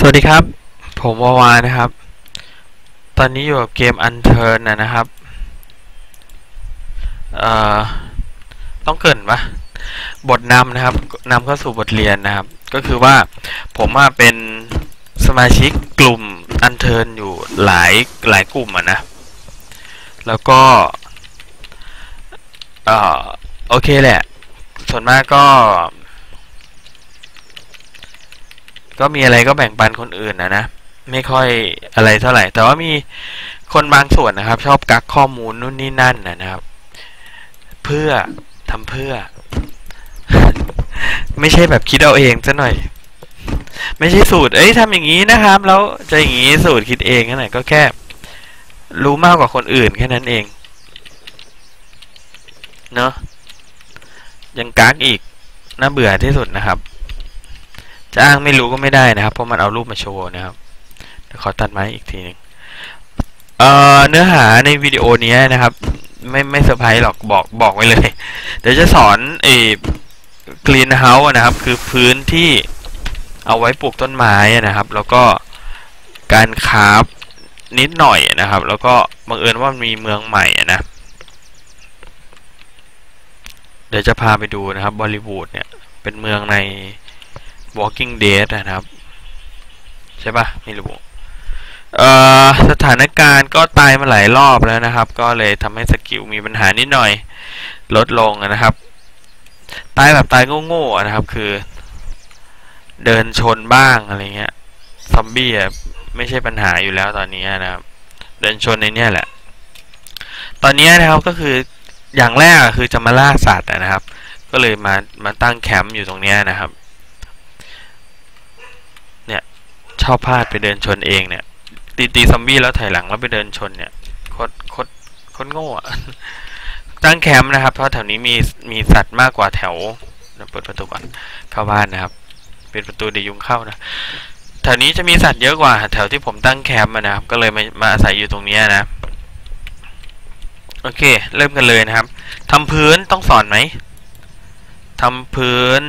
สวัสดีครับ ผมวาวานะครับ ตอนนี้อยู่กับเกม Unturn นะนะครับ เอ่อ ต้องเกินปะบทนำนะครับนำเข้าสู่บทเรียนนะครับ ก็คือว่าผมมาเป็นสมาชิกกลุ่ม Unturn อยู่หลายหลายกลุ่มอะนะ แล้วก็ เอ่อ โอเคแหละ ส่วนมากก็ ก็มีอะไรก็แบ่งปันคนอื่นนะนะ ไม่ค่อยอะไรเท่าไหร่ แต่ว่ามีคนบางส่วนนะครับ ชอบกักข้อมูลนู่นนี่นั่นนะนะครับ เพื่อทำเพื่อ ไม่ใช่แบบคิดเอาเองซะหน่อย ไม่ใช่สูตร เอ้ยทำอย่างนี้นะครับ แล้วจะอย่างนี้สูตรคิดเองนั่นแหละก็แค่ รู้มากกว่าคนอื่นแค่นั้นเอง เนอะยังกักอีกน่าเบื่อที่สุดนะครับ จะอ้างไม่รู้ก็ไม่ได้นะครับ เพราะมันเอารูปมาโชว์นะครับเดี๋ยวขอตัดไม้อีกทีหนึงเอ่อเนื้อหาในวิดีโอนี้นะครับ ไม่ไม่เซอร์ไพรส์หรอกบอกบอกไว้เลย เดี๋ยวจะสอนเอ green house นะครับ คือพื้นที่เอาไว้ปลูกต้นไม้นะครับ แล้วก็การคราฟนิดหน่อยนะครับ แล้วก็บังเอิญว่ามีเมืองใหม่นะเดี๋ยวจะพาไปดูนะครับบอลิวูดเนี่ยเป็นเมืองใน Walking Dead นะครับ ใช่ปะไม่รู้สถานการณ์ก็ตายมาหลายรอบแล้วนะครับ ก็เลยทำให้สกิลมีปัญหานิดหน่อย ลดลงนะครับ ตายแบบตายโง่ๆอนะครับ คือ เดินชนบ้างอะไรเงี้ยซอมบี้ไม่ใช่ปัญหาอยู่แล้วตอนนี้นะครับ เดินชนในเนี้ยแหละ ตอนนี้นะครับก็คืออย่างแรกคือจะมาล่าสัตว์นะครับ ก็เลยมามาตั้งแคมป์อยู่ตรงเนี้ยนะครับ ชอบพลาดไปเดินชนเองเนี่ย ตีตีซอมบี้แล้วถอยหลังแล้วไปเดินชนเนี่ยโคตรโคตรโคตรโง่อะตั้งแคมป์นะครับ เพราะแถวนี้มีมีสัตว์มากกว่าแถวเปิดประตูก่อนเข้าบ้านนะครับ เปิดประตูเดี๋ยวยุงเข้านะแถวนี้จะมีสัตว์เยอะกว่า แถวที่ผมตั้งแคมป์นะครับ ก็เลยมามาอาศัยอยู่ตรงนี้นะโอเค เริ่มกันเลยนะครับทำพื้นต้องสอนไหมทำพื้น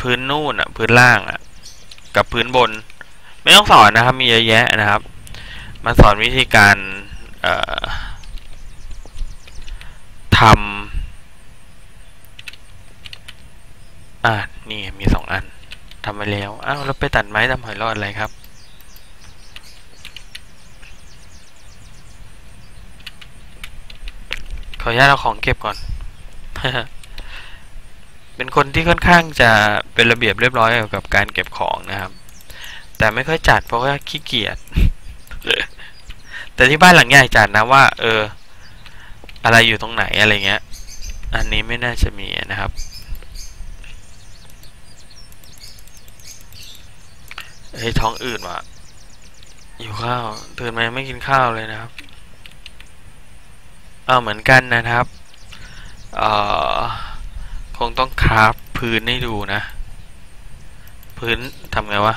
พื้นนู่นอะพื้นล่างอะ กับพื้นบน ไม่ต้องสอนนะครับ มีเยอะแยะนะครับ มาสอนวิธีการทำอ่านี่มีสองอันทำไปแล้วอ้าวแล้วไปตัดไม้ทำหอยรอดอะไรครับขออนุญาตเอาของเก็บก่อน เป็นคนที่ค่อนข้างจะเป็นระเบียบเรียบร้อยเกี่ยวกับการเก็บของนะครับ แต่ไม่ค่อยจัดเพราะว่าขี้เกียจแต่ที่บ้านหลังใหญ่จัดนะว่า เออ อะไรอยู่ตรงไหนอะไรเงี้ย อันนี้ไม่น่าจะมีนะครับ เฮ้ยท้องอืดว่ะอยู่ข้าวตื่นมาไม่กินข้าวเลยนะครับ เออเหมือนกันนะครับ เอ่อ คงต้องคราฟพื้นให้ดูนะ พื้นทำไงวะ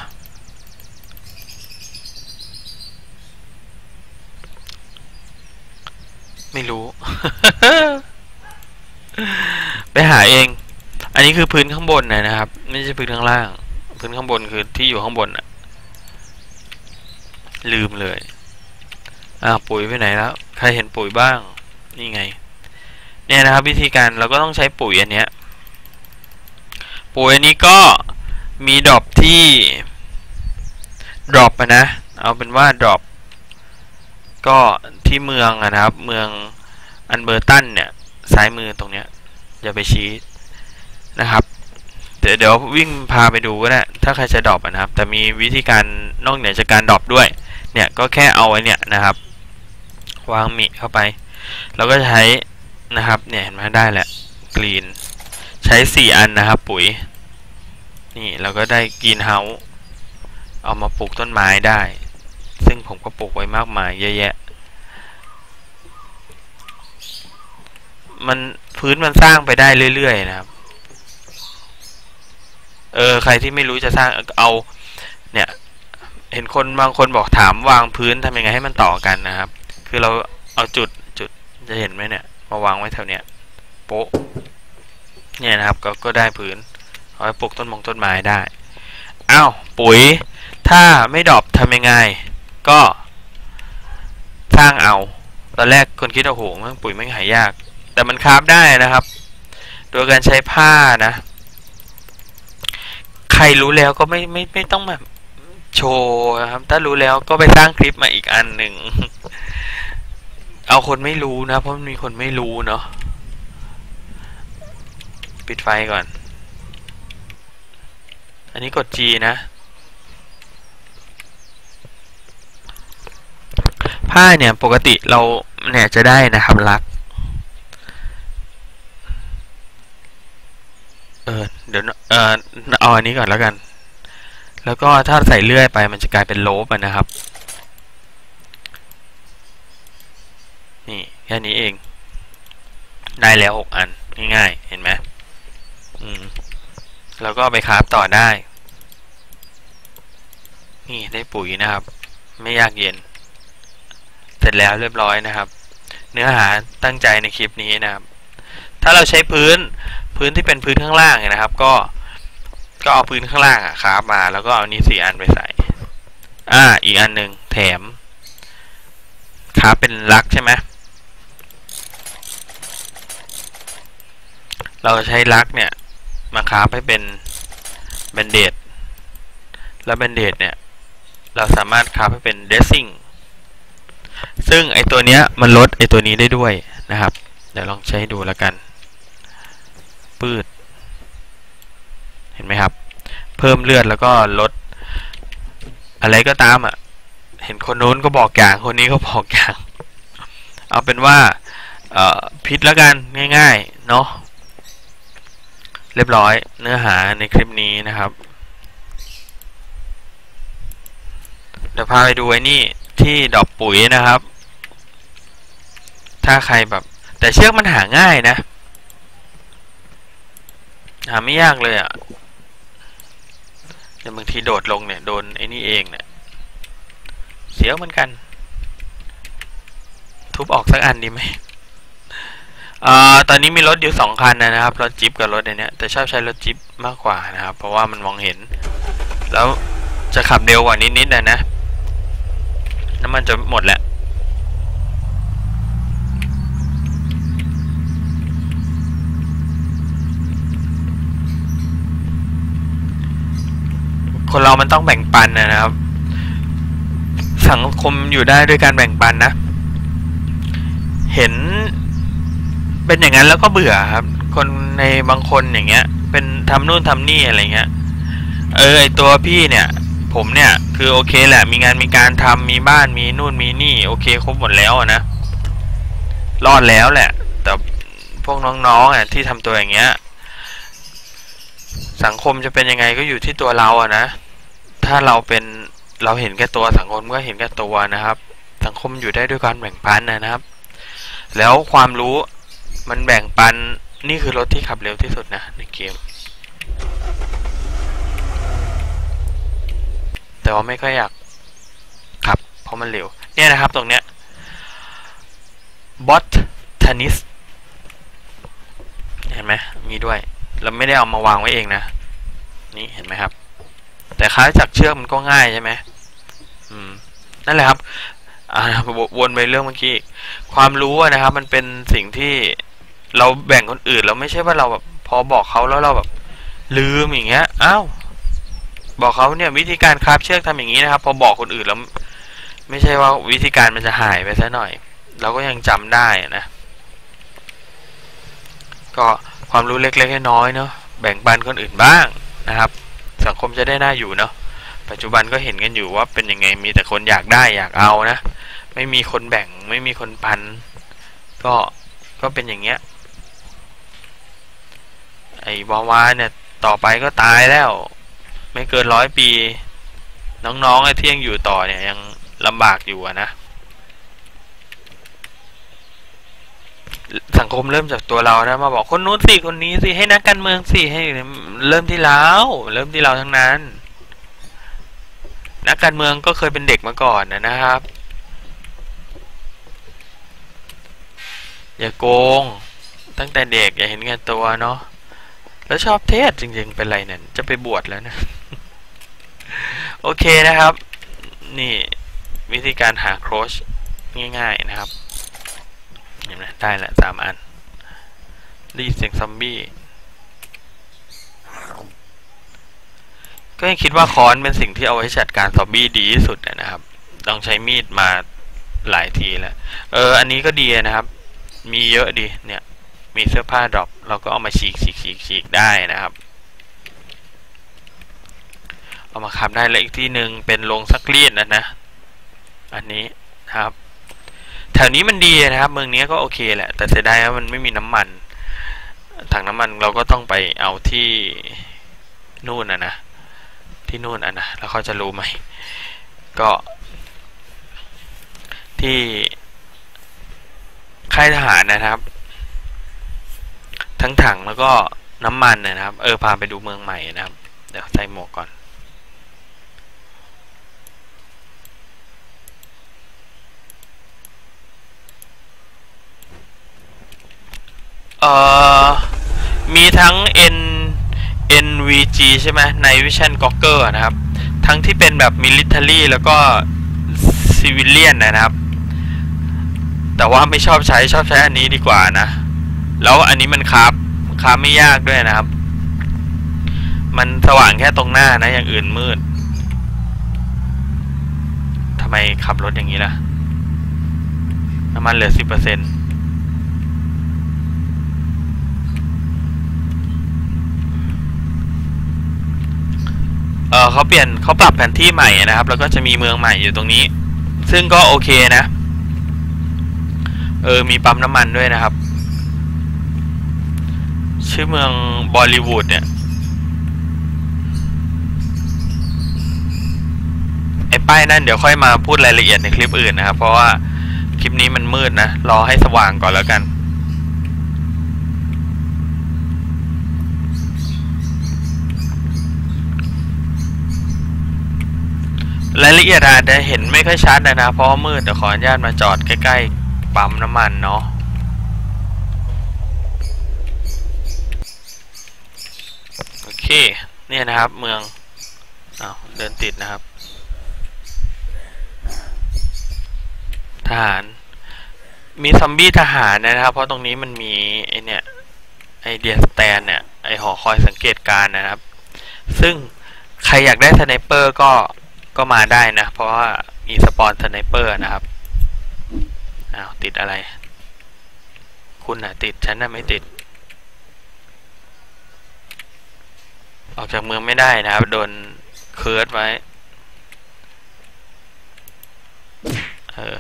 ไม่รู้ ไปหาเอง อันนี้คือพื้นข้างบนนะครับ ไม่ใช่พื้นข้างล่าง พื้นข้างบนคือที่อยู่ข้างบนอะลืมเลยอ้าปุ๋ยไปไหนแล้ว ใครเห็นปุ๋ยบ้าง นี่ไง เนี่ยนะครับ วิธีการเราก็ต้องใช้ปุ๋ยอันเนี้ย ปุ๋ยอันนี้ก็มีดรอปที่ดรอปนะ เอาเป็นว่าดรอปก็ที่เมืองนะครับ เมืองอันเบอร์ตันเนี่ย ซ้ายมือตรงเนี้ย อย่าไปชี้นะครับ เดี๋ยวเดี๋ยววิ่งพาไปดูก็ได้ ถ้าใครจะดรอปนะครับ แต่มีวิธีการนอกเหนือจากการดรอปด้วย เนี่ยก็แค่เอาไว้เนี่ยนะครับ วางมิเข้าไปเราก็ใช้นะครับ เนี่ยเห็นไหมได้แหละกรีน ใช้สี่อันนะครับปุ๋ย นี่เราก็ได้กรีนเฮาส์เอามาปลูกต้นไม้ได้ ซึ่งผมก็ปลูกไว้มากมายเยอะแยะ มันพื้นมันสร้างไปได้เรื่อยๆนะครับ เออใครที่ไม่รู้จะสร้างเอา เนี่ย เห็นคนบางคนบอกถามวางพื้นทำยังไงให้มันต่อกันนะครับ คือเราเอาจุดจุดจะเห็นไหมเนี่ย มาวางไว้แถวเนี้ยโป๊ะ เนี่ยนะครับก็ก็ได้พื้นเอาไว้ปลูกต้นมงต้นไม้ได้อ้าวปุ๋ย ถ้าไม่ดอปทำยังไง ก็สร้างเอา ตอนแรกคนคิดว่าโหมันปุ๋ยไม่งหายาก แต่มันคราฟได้นะครับ โดยการใช้ผ้านะ ใครรู้แล้วก็ไม่ไม่ไม่ต้องแบบโชว์นะครับ ถ้ารู้แล้วก็ไปสร้างคลิปมาอีกอันหนึ่ง เอาคนไม่รู้นะ เพราะมันมีคนไม่รู้เนาะ ปิดไฟก่อน อันนี้กด G นะ ผ้าเนี่ยปกติเราเนี่ยจะได้นะครับลัก เออเดี๋ยวเออเอาอันนี้ก่อนแล้วกัน แล้วก็ถ้าใส่เลื่อยไปมันจะกลายเป็นโลบนะครับ นี่แค่นี้เอง ได้แล้วหกอันง่ายๆเห็นไหม อืม แล้วก็ไปคราฟต่อได้ นี่ได้ปุ๋ยนะครับ ไม่ยากเย็น เสร็จแล้วเรียบร้อยนะครับ เนื้อหาตั้งใจในคลิปนี้นะครับ ถ้าเราใช้พื้นพื้นที่เป็นพื้นข้างล่างนะครับ ก็ก็เอาพื้นข้างล่างอะคราฟมา แล้วก็เอานี้สี่อันไปใส่ อ่า อีกอันหนึ่งแถมคราฟเป็นลักใช่ไหมเราใช้ลักเนี่ย มาคราฟให้เป็นเบนเดดแล้วเบนเดดเนี่ย เราสามารถคราฟให้เป็นเดซซิ่งซึ่งไอตัวเนี้ยมันลดไอตัวนี้ได้ด้วยนะครับ เดี๋ยวลองใช้ดูแล้วกัน ปืด เห็นไหมครับ เพิ่มเลือดแล้วก็ลด อะไรก็ตามอะ เห็นคนนู้นก็บอกอย่างคนนี้ก็บอกอย่าง เอาเป็นว่าพิษแล้วกันง่าย ๆ เนาะ เรียบร้อยเนื้อหาในคลิปนี้นะครับ เดี๋ยวพาไปดูไอ้นี่ที่ดอกปุ๋ยนะครับ ถ้าใครแบบ แต่เชือกมันหาง่ายนะ หาไม่ยากเลยอะ่ะแต่บางทีโดดลงเนี่ยโดนไอ้นี่เองเนี่ยเสียวเหมือนกัน ทุบออกสักอันดีไหม อ่าตอนนี้มีรถอยู่สองคันนะครับรถจิ๊บกับรถเนี้ยแต่ชอบใช้รถจิ๊บมากกว่านะครับ เพราะว่ามันมองเห็น แล้วจะขับเร็วกว่านิดๆนะนะน้ำมันจะหมดแหละคนเรามันต้องแบ่งปันนะครับ สังคมอยู่ได้ด้วยการแบ่งปันนะ เห็น เป็นอย่างนั้นแล้วก็เบื่อครับ คนในบางคนอย่างเงี้ย เป็นทำนู่นทำนี่อะไรเงี้ย เออไอตัวพี่เนี่ย ผมเนี่ย คือโอเคแหละ มีงานมีการทำมีบ้านมีนู่นมีนี่ โอเคครบหมดแล้วนะรอดแล้วแหละ แต่พวกน้องๆอะที่ทำตัวอย่างเงี้ย สังคมจะเป็นยังไงก็อยู่ที่ตัวเราอะนะ ถ้าเราเป็นเราเห็นแก่ตัวสังคมก็เห็นแก่ตัวนะครับ สังคมอยู่ได้ด้วยการแบ่งปันนะครับ แล้วความรู้ มันแบ่งปันนี่คือรถที่ขับเร็วที่สุดนะในเกม แต่ว่าไม่ค่อยอยากขับ เพราะมันเร็ว เนี่ยนะครับตรงเนี้ยบอททนิสเห็นไหมมีด้วย เราไม่ได้เอามาวางไว้เองนะ นี่เห็นไหมครับ แต่ค้าจากเชือกมันก็ง่ายใช่ไหมอืมนั่นแหละครับอ่าวนไปเรื่องเมื่อกี้ความรู้นะครับ มันเป็นสิ่งที่ เราแบ่งคนอื่นเราไม่ใช่ว่าเราแบบพอบอกเขาแล้วเราแบบ ลืมอย่างเงี้ยอ้าวบอกเขาเนี่ยวิธีการคราบเชือกทำอย่างนี้นะครับ พอบอกคนอื่นแล้ว ไม่ใช่ว่าวิธีการมันจะหายไปซะหน่อย เราก็ยังจำได้นะ ก็ความรู้เล็กๆน้อยๆเนาะแบ่งปันคนอื่นบ้างนะครับ สังคมจะได้น่าอยู่เนาะปัจจุบันก็เห็นกันอยู่ว่าเป็นยังไงมีแต่คนอยากได้อยากเอานะ ไม่มีคนแบ่งไม่มีคนปัน ก็ก็เป็นอย่างเงี้ย ไอ้วาวาเนี่ยต่อไปก็ตายแล้ว ไม่เกินร้อยปี น้องๆไอ้ที่ยังอยู่ต่อเนี่ยยังลำบากอยู่ะนะ สังคมเริ่มจากตัวเรานะมาบอกคนนู้นสิคนนี้สิให้นักการเมืองสิให้เริ่มที่เราเริ่มที่เราทั้งนั้น นักการเมืองก็เคยเป็นเด็กมาก่อนนะนะครับ อย่าโกงตั้งแต่เด็กอย่าเห็นแก่ตัวเนาะ แล้วชอบเทศจริงๆ เป็นไรเนี่ย จะไปบวชแล้วนะ โอเคนะครับ นี่วิธีการหาโครชง่ายๆนะครับเห็นไหมได้ละสามอันได้ยินเสียงซอมบี้ ก็ยังคิดว่าค้อนเป็นสิ่งที่เอาไว้จัดการซอมบี้ดีที่สุดนะครับ ต้องใช้มีดมาหลายทีแล้ว เออ อันนี้ก็ดีนะครับ มีเยอะดีเนี่ย มีเสื้อผ้าดรอปเราก็เอามาฉีกฉีกฉีกฉีกได้นะครับ เอามาขับได้แล้วอีกที่หนึ่งเป็นโรงซักรีดนะนะ อันนี้นะครับ แถวนี้มันดีนะครับ เมืองนี้ก็โอเคแหละ แต่เสียดายว่ามันไม่มีน้ำมัน ถังน้ำมันเราก็ต้องไปเอาที่นู่นนะนะ ที่นู่นอะนะแล้วเขาจะรู้ไหม ก็ที่ค่ายทหารนะครับ ทั้งถังแล้วก็น้ำมันนะครับ เออพาไปดูเมืองใหม่นะครับ เดี๋ยวใส่หมวกก่อน เอ่อ มีทั้ง N NVG ใช่ไหมใน Vision Goggle นะครับ ทั้งที่เป็นแบบ Military แล้วก็ Civilian นะครับ แต่ว่าไม่ชอบใช้ชอบใช้อันนี้ดีกว่านะ แล้วอันนี้มันคราบคราบไม่ยากด้วยนะครับ มันสว่างแค่ตรงหน้านะ อย่างอื่นมืดทำไมขับรถอย่างนี้ล่ะ น้ำมันเหลือสิบเปอร์เซ็นต์เออเขาเปลี่ยนเขาปรับแผนที่ใหม่นะครับ แล้วก็จะมีเมืองใหม่อยู่ตรงนี้ ซึ่งก็โอเคนะ เออ มีปั๊มน้ำมันด้วยนะครับ ชื่อเมืองบอลลีวูดเนี่ยไอ้ป้ายนั่นเดี๋ยวค่อยมาพูดรายละเอียดในคลิปอื่นนะครับ เพราะว่าคลิปนี้มันมืดนะ รอให้สว่างก่อนแล้วกัน รายละเอียดอาจจะเห็นไม่ค่อยชัดนะนะเพราะมืดเดี๋ยวขออนุญาตมาจอดใกล้ๆปั๊มน้ำมันเนาะ โอ เค เนี่ยนะครับเมืองอาเดินติดนะครับ ทหาร มีซอมบี้ทหารนะครับ เพราะตรงนี้มันมีไอเนี่ยไอเดียสแตนเนี่ยไอหอคอยสังเกตการนะครับ ซึ่งใครอยากได้สไนเปอร์ก็ก็มาได้นะ เพราะว่ามีสปอนสไนเปอร์นะครับอ้าวติดอะไร คุณน่ะติดฉันน่ะไม่ติด ออกจากเมืองไม่ได้นะครับ โดนเคิร์ดไว้ เออ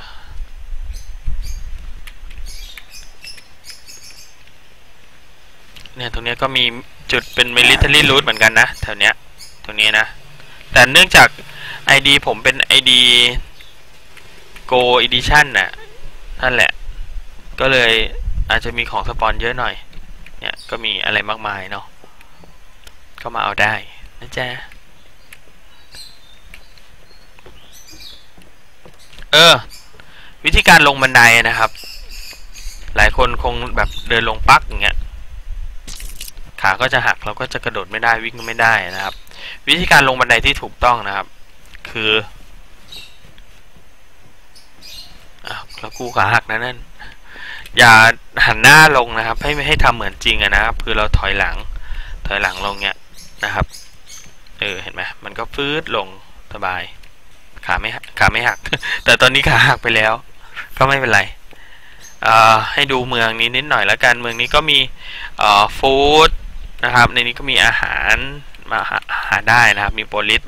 เนี่ยตรงนี้ก็มีจุดเป็น military route เหมือนกันนะแถวเนี้ยตรงนี้นะ แต่เนื่องจาก ID ผมเป็น ID Go Edition น่ะนั่นแหละ ก็เลยอาจจะมีของสปอนเยอะหน่อย เนี่ย ก็มีอะไรมากมายเนาะ ก็มาเอาได้นะจ๊ะเออ วิธีการลงบันไดนะครับ หลายคนคงแบบเดินลงปักอย่างเงี้ยขาก็จะหักเราก็จะกระโดดไม่ได้วิ่งก็ไม่ได้นะครับ วิธีการลงบันไดที่ถูกต้องนะครับ คืออ้าวแล้วกูขาหักนะนั่นอย่าหันหน้าลงนะครับ ให้ไม่ให้ทำเหมือนจริงอะนะครับ คือเราถอยหลัง ถอยหลังลงเนี้ย นะครับ เออ เห็นไหมมันก็ฟืดลงสบาย ขาไม่หักขาไม่หัก แต่ตอนนี้ขาหักไปแล้ว ก็ไม่เป็นไรอ่อให้ดูเมืองนี้นิดหน่อยแล้วกัน เมืองนี้ก็มีอ่อฟู้ดนะครับ ในนี้ก็มีอาหารมาหาหาได้นะครับ มีโปลิส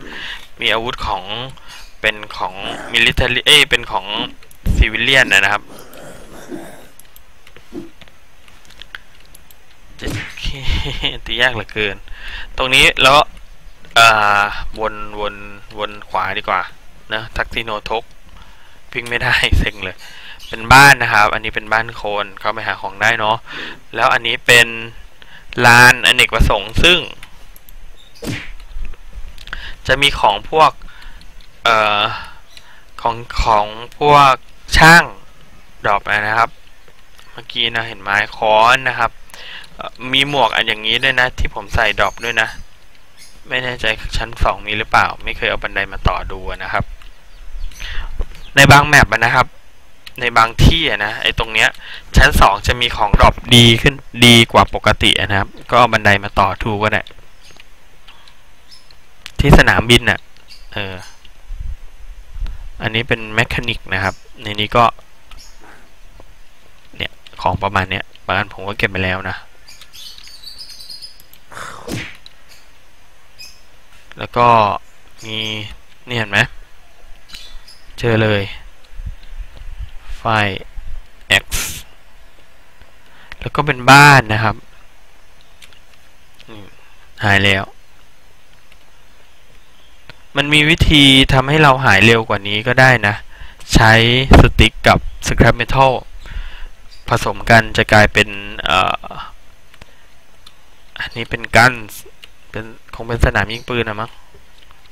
มีอาวุธของเป็นของมิลิเตอรี่เอ้เป็นของซิวิเลียนนะครับ ตียากเหลือเกิน ตรงนี้แล้วอวนวนวนขวาดีกว่านะทักซิโนทกวิ่งไม่ได้เซ็งเลย เป็นบ้านนะครับ อันนี้เป็นบ้านโคนเข้าไปหาของได้เนาะแล้วอันนี้เป็นลานอเนกประสงค์ซึ่ง จะมีของพวกเอ่อของของพวกช่างดอปนะครับ เมื่อกี้นะเห็นไม้ค้อนนะครับ มีหมวกอันอย่างนี้ด้วยนะ ที่ผมใส่ดรอปด้วยนะ ไม่แน่ใจชั้นสองมีหรือเปล่า ไม่เคยเอาบันไดมาต่อดูนะครับ ในบางแมปนะครับ ในบางที่นะไอ้ตรงเนี้ย ชั้นสองจะมีของดรอปดีขึ้นดีกว่าปกตินะครับ ก็เอาบันไดมาต่อทูก็ได้ที่สนามบินน่ะเอออันนี้เป็นแมคานิกนะครับ ในนี้ก็ เนี่ย ของประมาณเนี้ยบางอันผมก็เก็บไปแล้วนะ แล้วก็มีนี่เห็นไหมเจอเลย ไฟล์ x แล้วก็เป็นบ้านนะครับหายแล้ว มันมีวิธีทำให้เราหายเร็วกว่านี้ก็ได้นะ ใช้สติ๊กกับสครับเมทัลผสมกันจะกลายเป็นเอันนี้เป็นกันเป็นคงเป็นสนามยิงปืนนะมั้ง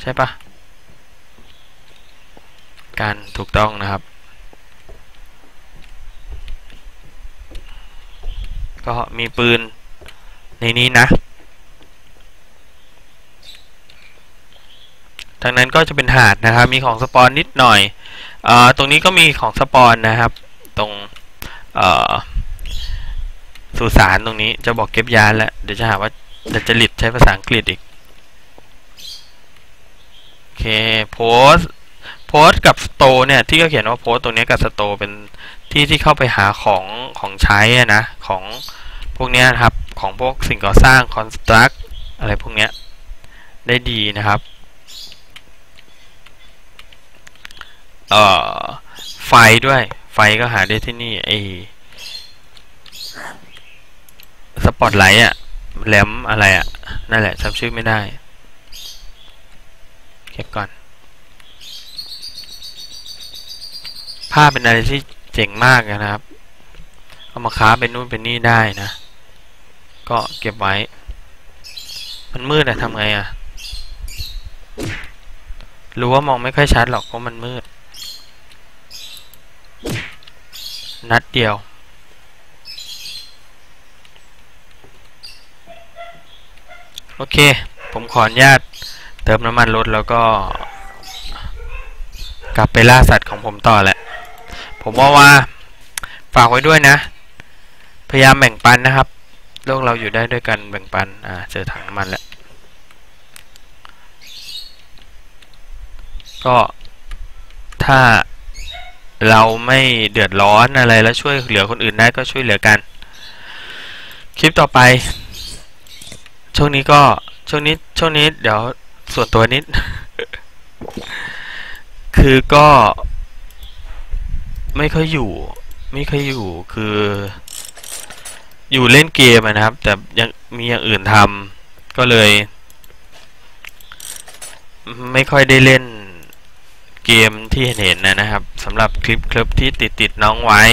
ใช่ปะกันถูกต้องนะครับ ก็มีปืนในนี้นะทางนั้นก็จะเป็นหาดนะครับ มีของสปอนนิดหน่อยเออตรงนี้ก็มีของสปอนนะครับ ตรงเออ สุสานตรงนี้จะบอกเก็บยานแล้วเดี๋ยวจะหาว่าจะจริตใช้ภาษาอังกฤษอีกโอเคโพสโพสกับสโตเนี่ยที่เขาเขียนว่าโพสตรงนี้กับสโตเป็นที่ที่เข้าไปหาของของใช้นะของพวกเนี้ยนะครับของพวกสิ่งก่อสร้างคอนสตรักอะไรพวกเนี้ยได้ดีนะครับเอ่อไฟด้วยไฟก็หาได้ที่นี่ไอ สปอตไลท์อะแหลมอะไรอะนั่นแหละจำชื่อไม่ได้ เก็บก่อนผ้าเป็นอะไรที่เจ๋งมากนะครับ เอามาค้าเป็นนู่นเป็นนี่ได้นะ ก็เก็บไว้ มันมืดอะทำไงอะรู้ว่ามองไม่ค่อยชัดหรอกเพราะมันมืด นัดเดียว โอเค ผมขออนุญาตเติมน้ำมันรถแล้วก็ กลับไปล่าสัตว์ของผมต่อแหละ ผมว่าว่าฝากไว้ด้วยนะ พยายามแบ่งปันนะครับ โลกเราอยู่ได้ด้วยกันแบ่งปัน อ่า เจอถังน้ำมันแล้ว ก็ถ้าเราไม่เดือดร้อนอะไรแล้วช่วยเหลือคนอื่นได้ก็ช่วยเหลือกัน คลิปต่อไป ช่วงนี้ก็ช่วงนี้ช่วงนี้เดี๋ยวส่วนตัวนิด คือก็ไม่ค่อยอยู่ ไม่ค่อยอยู่คือ อยู่เล่นเกมนะครับ แต่ยังมีอย่างอื่นทำก็เลย ไม่ค่อยได้เล่นเกมที่เห็นๆนะนะครับสำหรับคลิปคลิปที่ติดติดน้องไว้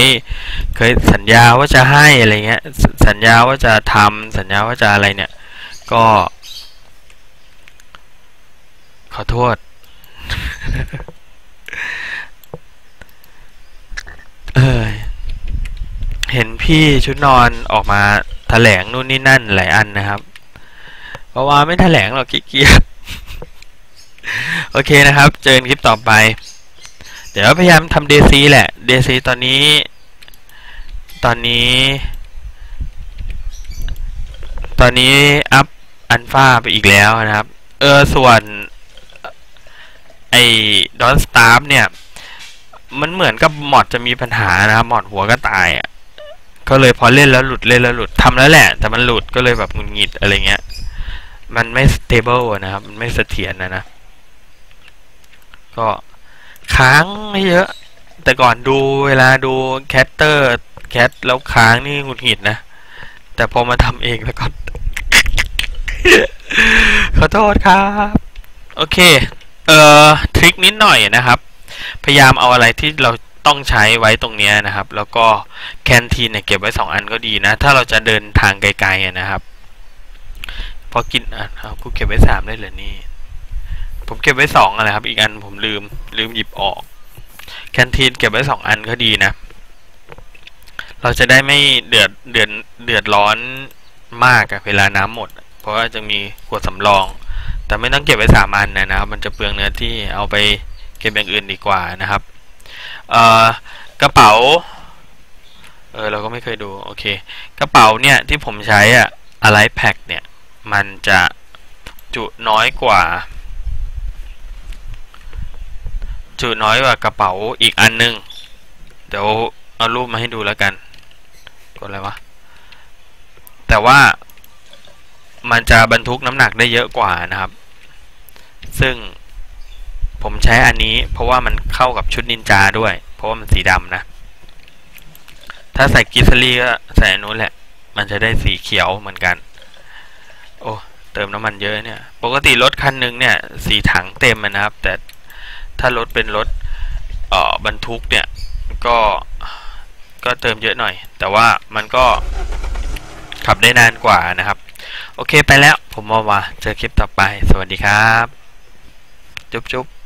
เคยสัญญาว่าจะให้อะไรเงี้ย สัญญาว่าจะทำสัญญาว่าจะอะไรเนี่ย ก็ ขอโทษ เออเห็นพี่ชุดนอนออกมาแถลงนู่นนี่นั่นหลายอันนะครับเพราะว่าไม่แถลงหรอกขี้เกียจโอเคนะครับ เจอกันคลิปต่อไป เดี๋ยวพยายามทำเดซีแหละเดซีตอนนี้ ตอนนี้ ตอนนี้อัพ อันฟาไปอีกแล้วนะครับ เออส่วนไอ้ดอนสตาร์เนี่ย มันเหมือนกับมอดจะมีปัญหานะครับมอดหัวก็ตายอะก็เลยพอเล่นแล้วหลุดเล่นแล้วหลุดทำแล้วแหละ แต่มันหลุดก็เลยแบบหงุดหงิดอะไรเงี้ย มันไม่ stable อะนะครับมันไม่เสถียรนะนะ ก็ค้างไม่เยอะ แต่ก่อนดูเวลาดูแคตเตอร์แคทแล้วค้างนี่หงุดหงิดนะ แต่พอมาทำเองแล้วก็ ขอโทษครับ โอเค เอ่อทริคนิดหน่อยนะครับ พยายามเอาอะไรที่เราต้องใช้ไว้ตรงนี้นะครับ แล้วก็แคนทีนเนี่ยเก็บไว้สองอันก็ดีนะ ถ้าเราจะเดินทางไกลๆนะครับพอกินอะเอากูเก็บไว้สามได้เลยนี่ ผมเก็บไว้สองอะไรครับ อีกอันผมลืม ลืมหยิบออก แคนทีนเก็บไว้สองอันก็ดีนะ เราจะได้ไม่เดือดเดือดเดือดร้อนมากอะเวลาน้ำหมด เพราะว่าจะมีขวดสำรอง แต่ไม่ต้องเก็บไว้สามอันนะครับ มันจะเปลืองเนื้อที่เอาไปเก็บอย่างอื่นดีกว่านะครับเอ่อกระเป๋าเออเราก็ไม่เคยดูโอเคกระเป๋าเนี่ยที่ผมใช้อะอะไรแพ็คเนี่ยมันจะจุน้อยกว่า จุน้อยกว่ากระเป๋าอีกอันนึง เดี๋ยวเอารูปมาให้ดูแล้วกันกดอะไรวะแต่ว่า มันจะบรรทุกน้ำหนักได้เยอะกว่านะครับ ซึ่งผมใช้อันนี้เพราะว่ามันเข้ากับชุดนินจาด้วย เพราะว่ามันสีดำนะ ถ้าใส่กิสลี่ก็ใส่อันนู้นแหละ มันจะได้สีเขียวเหมือนกัน โอ้เติมน้ำมันเยอะเนี่ย ปกติรถคันหนึงเนี่ยสีถังเต็มนะครับ แต่ถ้ารถเป็นรถเอ่อบรรทุกเนี่ยก็ก็เติมเยอะหน่อย แต่ว่ามันก็ขับได้นานกว่านะครับ โอเคไปแล้วผมว่าว่าเจอคลิปต่อไป สวัสดีครับ จุ๊บจุ๊บ